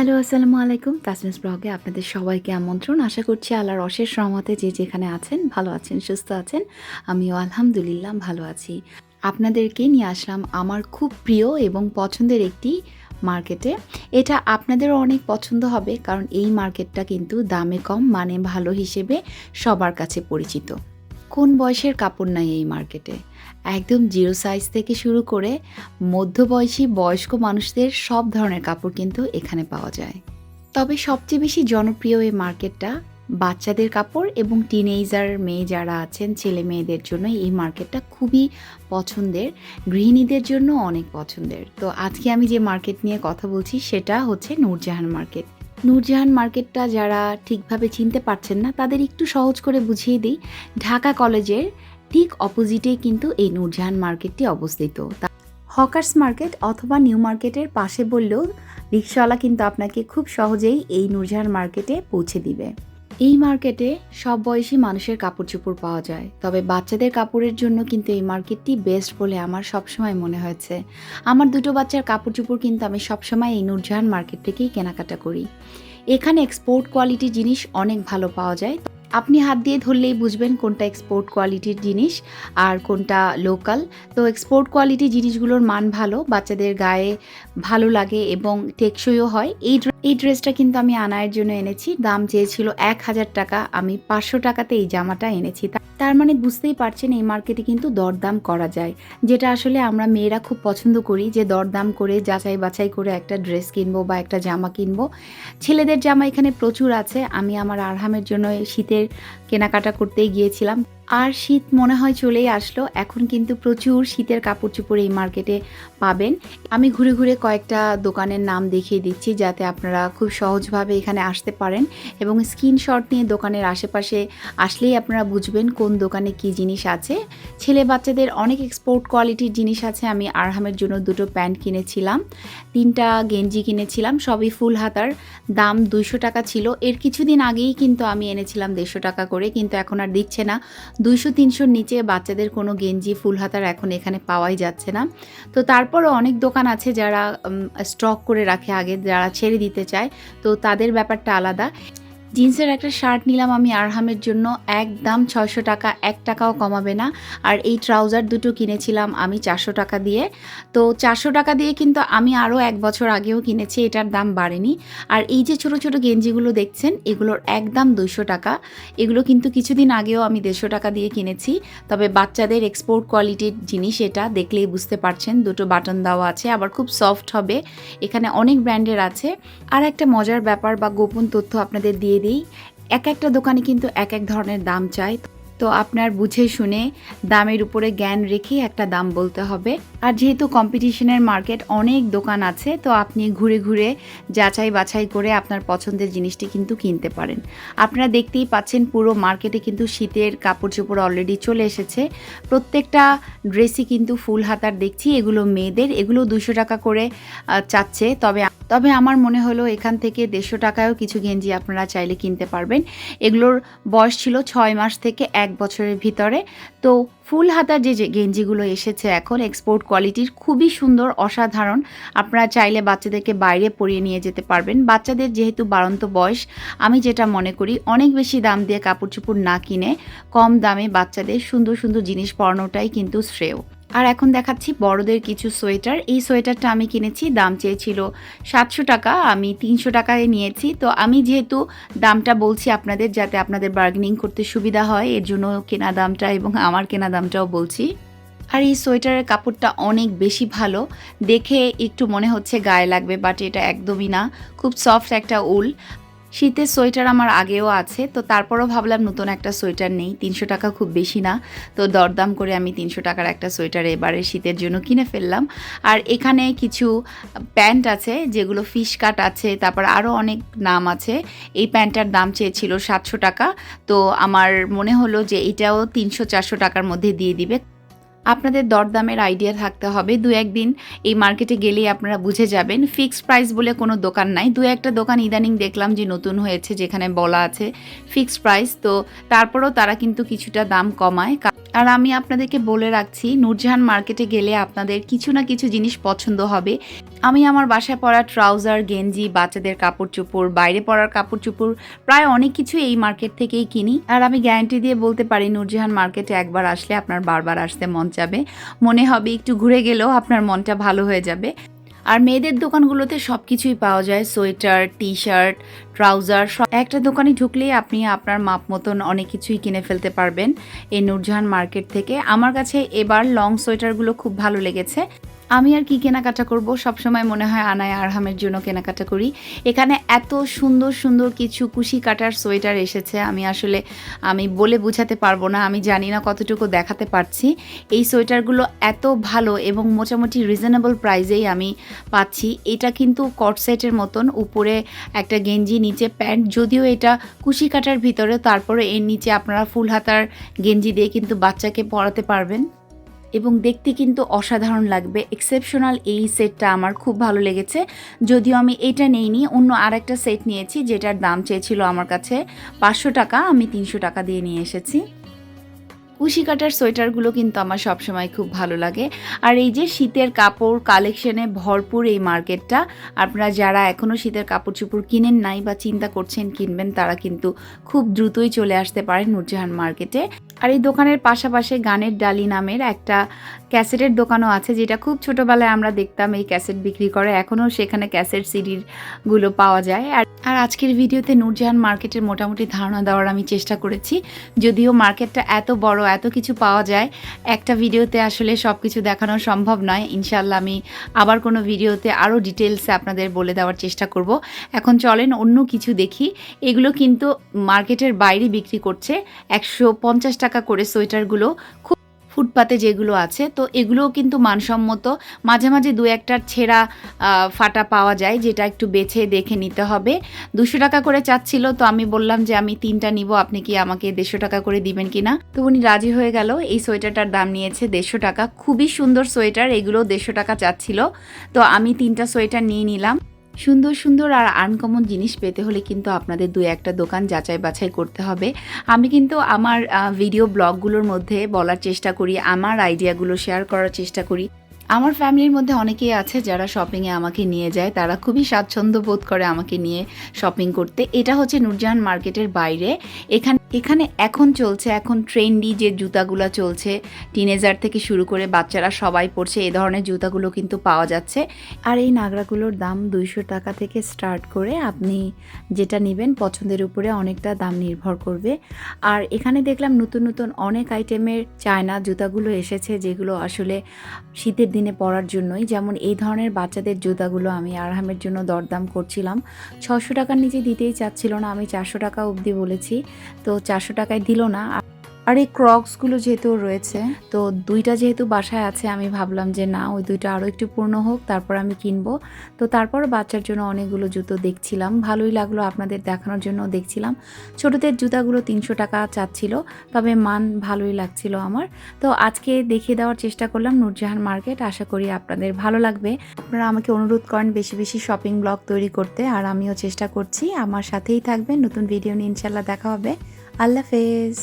Hello, আসসালামু আলাইকুম। তাসমিস ব্লগে আপনাদের সবাইকে আমন্ত্রণ। আশা করছি আল্লাহর অশেষ রহমতে যে যেখানে আছেন, ভালো আছেন, সুস্থ আছেন, আমিও আলহামদুলিল্লাহ ভালো আছি। আপনাদেরকে নিয়ে আসলাম আমার খুব প্রিয় এবং পছন্দের একটি মার্কেটে। এটা আপনাদেরও অনেক পছন্দ হবে, কারণ এই মার্কেটটা কিন্তু দামে কম মানে ভালো হিসেবে সবার কাছে পরিচিত। কোন বয়সের কাপড় নাই এই মার্কেটে? একদম জিরো সাইজ থেকে শুরু করে মধ্যবয়সী বয়স্ক মানুষদের সব ধরনের কাপড় কিন্তু এখানে পাওয়া যায়। তবে সবচেয়ে বেশি জনপ্রিয় এই মার্কেটটা বাচ্চাদের কাপড় এবং টিনেজার মেয়ে যারা আছেন, ছেলে মেয়েদের জন্য এই মার্কেটটা খুবই পছন্দের। গৃহিণীদের জন্য অনেক পছন্দের। তো আজকে আমি যে মার্কেট নিয়ে কথা বলছি সেটা হচ্ছে নূরজাহান মার্কেট। নূরজাহান মার্কেটটা যারা ঠিকভাবে চিনতে পারছেন না, তাদের একটু সহজ করে বুঝিয়ে দিই। ঢাকা কলেজের ঠিক অপোজিটে কিন্তু এই নূরজাহান মার্কেটটি অবস্থিত। হকার্স মার্কেট অথবা নিউ মার্কেটের পাশে বললেও রিক্সাওয়ালা কিন্তু আপনাকে খুব সহজেই এই নূরজাহান মার্কেটে পৌঁছে দিবে। এই মার্কেটে সব বয়সী মানুষের কাপড় চোপড় পাওয়া যায়, তবে বাচ্চাদের কাপড়ের জন্য কিন্তু এই মার্কেটটি বেস্ট বলে আমার সবসময় মনে হয়েছে। আমার দুটো বাচ্চার কাপড় চোপড় কিন্তু আমি সবসময় এই নূরজাহান মার্কেট থেকেই কেনাকাটা করি। এখানে এক্সপোর্ট কোয়ালিটির জিনিস অনেক ভালো পাওয়া যায়। আপনি হাত দিয়ে ধরলেই বুঝবেন কোনটা এক্সপোর্ট কোয়ালিটির জিনিস আর কোনটা লোকাল তো এক্সপোর্ট কোয়ালিটি জিনিসগুলোর মান ভালো, বাচ্চাদের গায়ে ভালো লাগে এবং টেকসইও হয়। এই এই ড্রেসটা কিন্তু আমি আনায়ের জন্য এনেছি। দাম চেয়েছিল এক হাজার টাকা। আমি পাঁচশো টাকাতে এই জামাটা এনেছি। তা- তার মানে বুঝতেই পারছেন এই মার্কেটে কিন্তু দরদাম করা যায়। যেটা আসলে আমরা মেয়েরা খুব পছন্দ করি যে দরদাম করে যাচাই বাছাই করে একটা ড্রেস কিনবো বা একটা জামা কিনবো। ছেলেদের জামা এখানে প্রচুর আছে। আমি আমার আরহামের জন্য শীতের কেনাকাটা করতেই গিয়েছিলাম। আর শীত মনে হয় চলেই আসলো। এখন কিন্তু প্রচুর শীতের কাপড় চোপড় এই মার্কেটে পাবেন। আমি ঘুরে ঘুরে কয়েকটা দোকানের নাম দেখিয়ে দিচ্ছি যাতে আপনারা খুব সহজভাবে এখানে আসতে পারেন এবং স্ক্রিনশট নিয়ে দোকানের আশেপাশে আসলেই আপনারা বুঝবেন কোন দোকানে কি জিনিস আছে। ছেলে বাচ্চাদের অনেক এক্সপোর্ট কোয়ালিটির জিনিস আছে। আমি আরহামের জন্য দুটো প্যান্ট কিনেছিলাম, তিনটা গেঞ্জি কিনেছিলাম, সবই ফুল হাতার। দাম দুইশো টাকা ছিল। এর কিছুদিন আগেই কিন্তু আমি এনেছিলাম দেড়শো টাকা করে। কিন্তু এখন আর দিচ্ছে না। দুইশো, তিনশোর নিচে বাচ্চাদের কোনো গেঞ্জি, ফুল হাতার এখন এখানে পাওয়াই যাচ্ছে না। তো তারপরও অনেক দোকান আছে যারা স্টক করে রাখে আগে, যারা ছেড়ে দিতে চায়। তো তাদের ব্যাপারটা আলাদা। জিন্সের একটা শার্ট নিলাম আমি আরহামের জন্য। একদম ছয়শো টাকা, এক টাকাও কমাবে না। আর এই ট্রাউজার দুটো কিনেছিলাম আমি চারশো টাকা দিয়ে। তো চারশো টাকা দিয়ে কিন্তু আমি আরও এক বছর আগেও কিনেছি, এটার দাম বাড়েনি। আর এই যে ছোট ছোট গেঞ্জিগুলো দেখছেন, এগুলোর একদম দুইশো টাকা। এগুলো কিন্তু কিছুদিন আগেও আমি দেড়শো টাকা দিয়ে কিনেছি। তবে বাচ্চাদের এক্সপোর্ট কোয়ালিটির জিনিস এটা, দেখলেই বুঝতে পারছেন। দুটো বাটন দেওয়া আছে, আবার খুব সফট হবে। এখানে অনেক ব্র্যান্ডের আছে। আর একটা মজার ব্যাপার বা গোপন তথ্য আপনাদের দিয়ে দিই এক একটা দোকানে কিন্তু এক এক ধরনের দাম চাই তো আপনার বুঝে শুনে দামের উপরে জ্ঞান রেখে একটা দাম বলতে হবে। আর যেহেতু কম্পিটিশনের মার্কেট অনেক দোকান আছে, তো আপনি ঘুরে ঘুরে যাচাই বাছাই করে আপনার পছন্দের জিনিসটি কিন্তু কিনতে পারেন। আপনারা দেখতেই পাচ্ছেন পুরো মার্কেটে কিন্তু শীতের কাপড় চোপড় অলরেডি চলে এসেছে। প্রত্যেকটা ড্রেসই কিন্তু ফুল হাতার দেখছি, এগুলো মেয়েদের। এগুলো দুশো টাকা করে চাচ্ছে। তবে তবে আমার মনে হলো এখান থেকে দেড়শো টাকায়ও কিছু গেঞ্জি আপনারা চাইলে কিনতে পারবেন। এগুলোর বয়স ছিল ছয় মাস থেকে এক বছরের ভিতরে। তো ফুল হাতার যে গেঞ্জিগুলো এসেছে এখন এক্সপোর্ট কোয়ালিটির খুবই সুন্দর, অসাধারণ। আপনারা চাইলে বাচ্চাদেরকে বাইরে পরিয়ে নিয়ে যেতে পারবেন। বাচ্চাদের যেহেতু বাড়ন্ত বয়স, আমি যেটা মনে করি, অনেক বেশি দাম দিয়ে কাপড় চোপড় না কিনে কম দামে বাচ্চাদের সুন্দর সুন্দর জিনিস পরানোটাই কিন্তু শ্রেয়। আর এখন দেখাচ্ছি বড়দের কিছু সোয়েটার। এই সোয়েটারটা আমি কিনেছি, দাম চেয়েছিল সাতশো টাকা, আমি তিনশো টাকায় নিয়েছি। তো আমি যেহেতু দামটা বলছি আপনাদের যাতে আপনাদের বার্গেনিং করতে সুবিধা হয়, এর জন্য কেনা দামটা এবং আমার কেনা দামটাও বলছি। আর এই সোয়েটারের কাপড়টা অনেক বেশি ভালো, দেখে একটু মনে হচ্ছে গায়ে লাগবে বাট এটা একদমই না। খুব সফট একটা উল। শীতের সোয়েটার আমার আগেও আছে, তো তারপরও ভাবলাম নতুন একটা সোয়েটার নেই, তিনশো টাকা খুব বেশি না। তো দরদাম করে আমি তিনশো টাকার একটা সোয়েটার এবারে শীতের জন্য কিনে ফেললাম। আর এখানে কিছু প্যান্ট আছে, যেগুলো ফিশ কাট আছে, তারপর আরও অনেক নাম আছে। এই প্যান্টটার দাম চেয়েছিল সাতশো টাকা, তো আমার মনে হলো যে এটাও তিনশো চারশো টাকার মধ্যে দিয়ে দিবে। আপনাদের দরদামের আইডিয়া থাকতে হবে। দু একদিন এই মার্কেটে গেলেই আপনারা বুঝে যাবেন। ফিক্সড প্রাইস বলে কোনো দোকান নাই। দু একটা দোকান ইদানিং দেখলাম যে নতুন হয়েছে, যেখানে বলা আছে ফিক্সড প্রাইস তো তারপরেও তারা কিন্তু কিছুটা দাম কমায়। আর আমি আপনাদেরকে বলে রাখছি, নূরজাহান মার্কেটে গেলে আপনাদের কিছু না কিছু জিনিস পছন্দ হবে। আমি আমার বাসায় পরা ট্রাউজার, গেঞ্জি, বাচ্চাদের কাপড় চোপড় বাইরে পরার কাপড় চোপড় প্রায় অনেক কিছু এই মার্কেট থেকেই কিনি। আর আমি গ্যারান্টি দিয়ে বলতে পারি, নূরজাহান মার্কেটে একবার আসলে আপনার বারবার আসতে মন চাবে। মনে হবে একটু ঘুরে গেলেও আপনার মনটা ভালো হয়ে যাবে। আর মেয়েদের দোকানগুলোতে সব কিছুই পাওয়া যায়, সোয়েটার টি শার্ট ট্রাউজার, সব একটা দোকানে ঢুকলেই আপনি আপনার মাপ মতন অনেক কিছুই কিনে ফেলতে পারবেন এই নূরজাহান মার্কেট থেকে। আমার কাছে এবার লং সোয়েটারগুলো খুব ভালো লেগেছে। আমি আর কি কেনাকাটা করব? সবসময় মনে হয় আনায় আরহামের জন্য কেনাকাটা করি। এখানে এত সুন্দর সুন্দর কিছু কুশি কাটার সোয়েটার এসেছে। আমি আসলে, আমি বলে বোঝাতে পারব না, আমি জানি না কতটুকু দেখাতে পারছি। এই সোয়েটারগুলো এত ভালো এবং মোটামুটি রিজনেবল প্রাইজেই আমি পাচ্ছি। এটা কিন্তু কট সেটের মতন, উপরে একটা গেঞ্জি, নিচে প্যান্ট, যদিও এটা কুশি কাটার ভিতরে, তারপরে এর নিচে আপনারা ফুল হাতার গেঞ্জি দিয়ে কিন্তু বাচ্চাকে পরাতে পারবেন। এবং দেখতে কিন্তু অসাধারণ লাগবে। এক্সেপশনাল এই সেটটা আমার খুব ভালো লেগেছে। যদিও আমি এটা নেইনি, অন্য আরেকটা সেট নিয়েছি যেটার দাম চেয়েছিল আমার কাছে পাঁচশো টাকা, আমি তিনশো টাকা দিয়ে নিয়ে এসেছি। কুশি কাটার সোয়েটারগুলো কিন্তু আমার সবসময় খুব ভালো লাগে। আর এই যে শীতের কাপড় কালেকশনে ভরপুর এই মার্কেটটা, আপনারা যারা এখনও শীতের কাপড় চোপড় কিনেন নাই বা চিন্তা করছেন কিনবেন, তারা কিন্তু খুব দ্রুতই চলে আসতে পারেন নূরজাহান মার্কেটে। আর এই দোকানের পাশাপাশি গানের ডালি নামের একটা ক্যাসেটের দোকানও আছে, যেটা খুব ছোটোবেলায় আমরা দেখতাম এই ক্যাসেট বিক্রি করে, এখনও সেখানে ক্যাসেট সিডিরগুলো পাওয়া যায়। আর আর আজকের ভিডিওতে নূরজাহান মার্কেটের মোটামুটি ধারণা দেওয়ার আমি চেষ্টা করেছি, যদিও মার্কেটটা এত বড়, এত কিছু পাওয়া যায়, একটা ভিডিওতে আসলে সব কিছু দেখানো সম্ভব নয়। ইনশাল্লাহ আমি আবার কোনো ভিডিওতে আরও ডিটেলসে আপনাদের বলে দেওয়ার চেষ্টা করব। এখন চলেন অন্য কিছু দেখি। এগুলো কিন্তু মার্কেটের বাইরে বিক্রি করছে, একশো পঞ্চাশ টাকা করে সোয়েটারগুলো, খুব ফুটপাতে যেগুলো আছে, তো এগুলোও কিন্তু মানসম্মত। মাঝে মাঝে দু একটার ছেঁড়া ফাটা পাওয়া যায়, যেটা একটু বেছে দেখে নিতে হবে। দুশো টাকা করে চাচ্ছিল, তো আমি বললাম যে আমি তিনটা নিব, আপনি কি আমাকে দেড়শো টাকা করে দিবেন কিনা তো উনি রাজি হয়ে গেল, এই সোয়েটারটার দাম নিয়েছে দেড়শো টাকা। খুবই সুন্দর সোয়েটার এগুলো দেড়শো টাকা চাচ্ছিল। তো আমি তিনটা সোয়েটার নিয়ে নিলাম। সুন্দর সুন্দর আর আনকমন জিনিস পেতে হলে কিন্তু আপনাদের দু একটা দোকান যাচাই বাছাই করতে হবে। আমি কিন্তু আমার ভিডিও ব্লগগুলোর মধ্যে বলার চেষ্টা করি, আমার আইডিয়াগুলো শেয়ার করার চেষ্টা করি। আমার ফ্যামিলির মধ্যে অনেকেই আছে যারা শপিংয়ে আমাকে নিয়ে যায়, তারা খুবই স্বাচ্ছন্দ্য বোধ করে আমাকে নিয়ে শপিং করতে। এটা হচ্ছে নুরজাহান মার্কেটের বাইরে। এখানে এখানে এখন চলছে, এখন ট্রেন্ডি যে জুতাগুলো চলছে টিনেজার থেকে শুরু করে বাচ্চারা সবাই পড়ছে এই ধরনের জুতাগুলো কিন্তু পাওয়া যাচ্ছে। আর এই নাগরাগুলোর দাম দুইশো টাকা থেকে স্টার্ট করে আপনি যেটা নেবেন পছন্দের উপরে অনেকটা দাম নির্ভর করবে। আর এখানে দেখলাম নতুন নতুন অনেক আইটেমের চায়না জুতাগুলো এসেছে, যেগুলো আসলে শীতের দিনে পরার জন্যই। যেমন এই ধরনের বাচ্চাদের জুতাগুলো আমি আরহামের জন্য দরদাম করছিলাম। ছশো টাকার নিচে দিতেই চাচ্ছিল না, আমি চারশো টাকা অবধি বলেছি। তো চারশো টাকায় দিল না। আর এই ক্রক্সগুলো যেহেতু রয়েছে, তো দুইটা যেহেতু বাসায় আছে, আমি ভাবলাম যে না, ওই দুইটা আরও একটু পূর্ণ হোক, তারপর আমি কিনবো। তো তারপর বাচ্চার জন্য অনেকগুলো জুতো দেখছিলাম। ভালোই লাগল আপনাদের দেখানোর জন্য দেখছিলাম। ছোটদের জুতাগুলো তিনশো টাকা চাচ্ছিল, তবে মান ভালোই লাগছিল আমার। তো আজকে দেখিয়ে দেওয়ার চেষ্টা করলাম নূরজাহান মার্কেট। আশা করি আপনাদের ভালো লাগবে। আপনারা আমাকে অনুরোধ করেন বেশি বেশি শপিং ব্লগ তৈরি করতে, আর আমিও চেষ্টা করছি। আমার সাথেই থাকবেন। নতুন ভিডিও নিয়ে ইনশাল্লাহ দেখা হবে। আল্লাহ হাফেজ